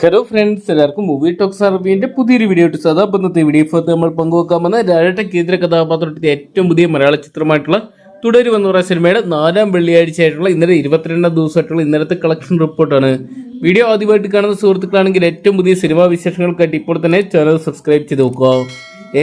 Hello friends എല്ലാവർക്കും movie talks അറബിന്റെ പുതിയൊരു വീഡിയോ ഇട്ട് സദാ വീഡിയോ ഫോർത്ത് നമ്മൾ പങ്കുവെക്കാൻ വന്ന രാജട്ട കേന്ദ്ര കഥാപാത്രത്തിന്റെ ഏറ്റവും പുതിയ മലയാള ചിത്രമായിട്ടുള്ള തുടരു എന്ന് പറയുന്ന സിനിമയുടെ നാലാം വെള്ളിയാഴ്ച ആയിട്ടുള്ള ഇന്നലെ ഇരുപത്തിരണ്ടാം ദിവസമായിട്ടുള്ള ഇന്നലത്തെ കളക്ഷൻ റിപ്പോർട്ടാണ് വീഡിയോ ആദ്യമായിട്ട് കാണുന്ന സുഹൃത്തുക്കളാണെങ്കിൽ ഏറ്റവും പുതിയ സിനിമാ വിശേഷങ്ങൾക്കായിട്ട് ഇപ്പോൾ തന്നെ ചാനൽ സബ്സ്ക്രൈബ് ചെയ്ത് നോക്കുക.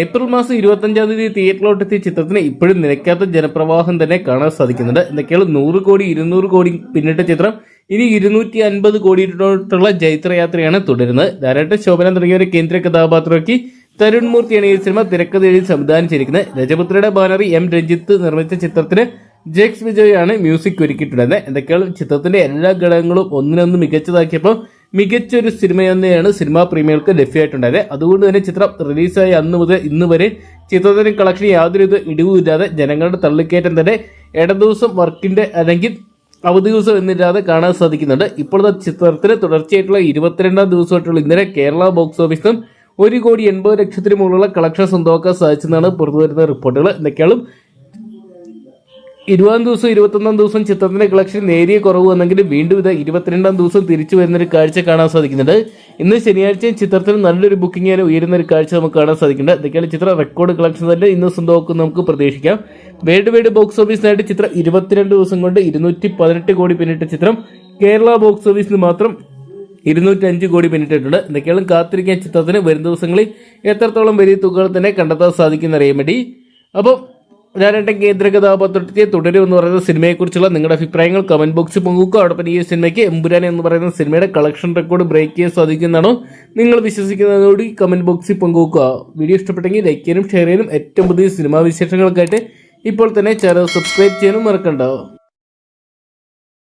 ഏപ്രിൽ മാസം ഇരുപത്തഞ്ചാം തീയതി തിയേറ്ററിലോട്ടെത്തിയ ചിത്രത്തിന് ഇപ്പോഴും നിലയ്ക്കാത്ത ജനപ്രവാഹം തന്നെ കാണാൻ സാധിക്കുന്നുണ്ട്. എന്തൊക്കെയാണ് നൂറ് കോടി ഇരുന്നൂറ് കോടി പിന്നിട്ട ചിത്രം? ഇനി ഇരുന്നൂറ്റി അൻപത് കോടിയിലോട്ടുള്ള ജൈത്രയാത്രയാണ് തുടരുന്നത്. ഡയറക്ടർ ശോഭന തുടങ്ങിയവരെ കേന്ദ്ര കഥാപാത്രമാക്കി തരുൺ മൂർത്തിയാണ് ഈ സിനിമ തിരക്കഥ എഴുതി സംവിധാനം ചെയ്തിരിക്കുന്നത്. രജപുത്രയുടെ ബാനറി എം രഞ്ജിത്ത് നിർമ്മിച്ച ചിത്രത്തിന് ജെക്സ് വിജയാണ് മ്യൂസിക് ഒരുക്കിയിട്ടുള്ളത്. എന്തൊക്കെയാണ് ചിത്രത്തിന്റെ എല്ലാ ഘടകങ്ങളും ഒന്നിനൊന്ന് മികച്ചതാക്കിയപ്പോൾ മികച്ച ഒരു സിനിമ തന്നെയാണ് സിനിമാ പ്രേമികൾക്ക് ലഭ്യമായിട്ടുണ്ടായത്. അതുകൊണ്ട് തന്നെ ചിത്രം റിലീസായ അന്ന് മുതൽ ഇന്ന് വരെ ചിത്രത്തിന്റെ കളക്ഷൻ യാതൊരു ഇടിവുമില്ലാതെ ജനങ്ങളുടെ തള്ളിക്കയറ്റം തന്നെ ഇടദിവസം വർക്കിന്റെ അല്ലെങ്കിൽ അവധി ദിവസം എന്നില്ലാതെ കാണാൻ സാധിക്കുന്നുണ്ട്. ഇപ്പോഴത്തെ ചിത്രത്തിന് തുടർച്ചയായിട്ടുള്ള ഇരുപത്തിരണ്ടാം ദിവസമായിട്ടുള്ള ഇന്നലെ കേരള ബോക്സ് ഓഫീസും ഒരു കോടി എൺപത് ലക്ഷത്തിന് മുകളിലുള്ള കളക്ഷൻ സ്വന്തമാക്കാൻ സാധിച്ചെന്നാണ് പുറത്തുവരുന്ന റിപ്പോർട്ടുകൾ എന്തൊക്കെയാണ് ഇരുപതാം ദിവസം ഇരുപത്തൊന്നാം ദിവസം ചിത്രത്തിന്റെ കളക്ഷൻ നേരിയ കുറവ് വന്നെങ്കിലും വീണ്ടും ഇത് ഇരുപത്തിരണ്ടാം ദിവസം തിരിച്ചു വരുന്ന ഒരു കാഴ്ച കാണാൻ സാധിക്കുന്നുണ്ട്. ഇന്ന് ശനിയാഴ്ചയും ചിത്രത്തിന് നല്ലൊരു ബുക്കിംഗ് ആയി ഉയരുന്ന ഒരു കാഴ്ച നമുക്ക് കാണാൻ സാധിക്കുന്നുണ്ട്. ഇതൊക്കെയാണ് ചിത്രം റെക്കോർഡ് കളക്ഷൻ തന്നെ ഇന്ന് സ്വന്തമാക്കും നമുക്ക് പ്രതീക്ഷിക്കാം. വേൾഡ് വൈഡ് ബോക്സ് ഓഫീസിനായിട്ട് ചിത്രം ഇരുപത്തിരണ്ട് ദിവസം കൊണ്ട് ഇരുന്നൂറ്റി പതിനെട്ട് കോടി പിന്നിട്ട ചിത്രം കേരള ബോക്സ് ഓഫീസിന് മാത്രം ഇരുന്നൂറ്റി അഞ്ച് കോടി പിന്നിട്ടിട്ടുണ്ട്. എന്തൊക്കെയാണ് കാത്തിരിക്കാൻ ചിത്രത്തിന് വരും ദിവസങ്ങളിൽ എത്രത്തോളം വലിയ തുകകൾ തന്നെ കണ്ടെത്താൻ സാധിക്കുന്ന അറിയാൻ വേണ്ടി. അപ്പം ഞാനെന്റെ കേന്ദ്ര കഥാപാത്രത്തെ തുടരും എന്ന് പറയുന്ന സിനിമയെക്കുറിച്ചുള്ള നിങ്ങളുടെ അഭിപ്രായങ്ങൾ കമന്റ് ബോക്സിൽ പങ്കുവെക്കുക. അതോടൊപ്പം ഈ സിനിമയ്ക്ക് എമ്പുരാൻ എന്ന് പറയുന്ന സിനിമയുടെ കളക്ഷൻ റെക്കോർഡ് ബ്രേക്ക് ചെയ്യാൻ സാധിക്കുന്നതാണോ? നിങ്ങൾ വിശ്വസിക്കുന്നതോടെ കമന്റ് ബോക്സിൽ പങ്കുവെക്കുക. വീഡിയോ ഇഷ്ടപ്പെട്ടെങ്കിൽ ലൈക്ക് ചെയ്യാനും ഷെയർ ചെയ്യാനും ഏറ്റവും പുതിയ സിനിമാ വിശേഷങ്ങൾക്കായിട്ട് ഇപ്പോൾ തന്നെ ചാനൽ സബ്സ്ക്രൈബ് ചെയ്യാനും മറക്കണ്ട.